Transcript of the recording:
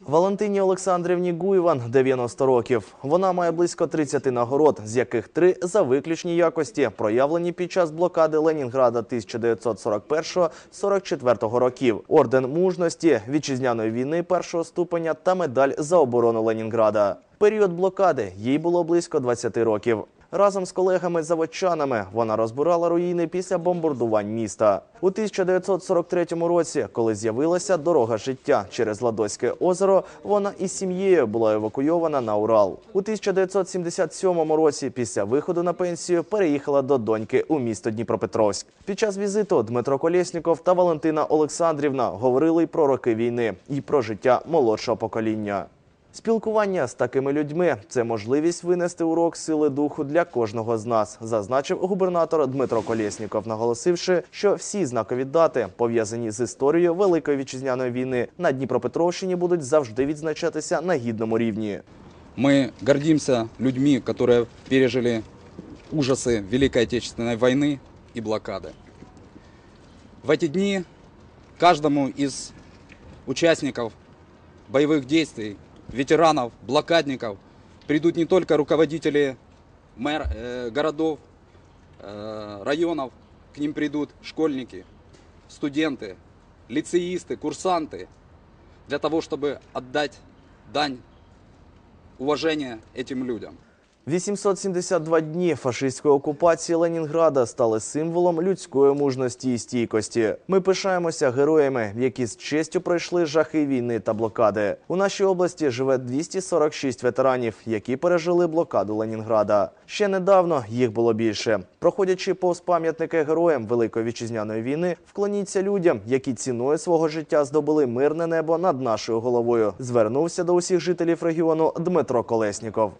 Валентині Олександрівні Гуйван 90 років. Вона має близько 30 нагород, з яких три за виключні якості, проявлені під час блокади Ленінграда 1941-44 років, орден мужності, вітчизняної війни першого ступеня та медаль за оборону Ленінграда. Період блокади їй було близько 20 років. Разом з колегами-заводчанами вона розбирала руїни після бомбардувань міста. У 1943 році, коли з'явилася дорога життя через Ладоське озеро, вона із сім'єю була евакуйована на Урал. У 1977 році, після виходу на пенсію, переїхала до доньки у місто Дніпропетровськ. Під час візиту Дмитро Колєсніков та Валентина Олександрівна говорили про роки війни, і про життя молодшого покоління. Спілкування з такими людьми це можливість винести урок сили духу для кожного з нас, зазначив губернатор Дмитро Колєсніков, наголосивши, що всі знакові дати, пов'язані з історією Великої вітчизняної війни, на Дніпропетровщині будуть завжди відзначатися на гідному рівні. Мы гордимся людьми, которые пережили ужасы Великой Отечественной войны и блокады. В эти дни каждому из участников боевых действий, ветеранов, блокадников придут не только руководители мэр, э, городов, э, районов, к ним придут школьники, студенты, лицеисты, курсанты, для того, чтобы отдать дань уважения этим людям. 872 дні фашистської окупації Ленінграда стали символом людської мужності і стійкості. Ми пишаємося героями, які з честю пройшли жахи війни та блокади. У нашій області живе 246 ветеранів, які пережили блокаду Ленінграда. Ще недавно їх було більше. Проходячи повз пам'ятники героям Великої вітчизняної війни, вклоніться людям, які ціною свого життя здобули мирне небо над нашою головою. Звернувся до усіх жителів регіону Дмитро Колесніков.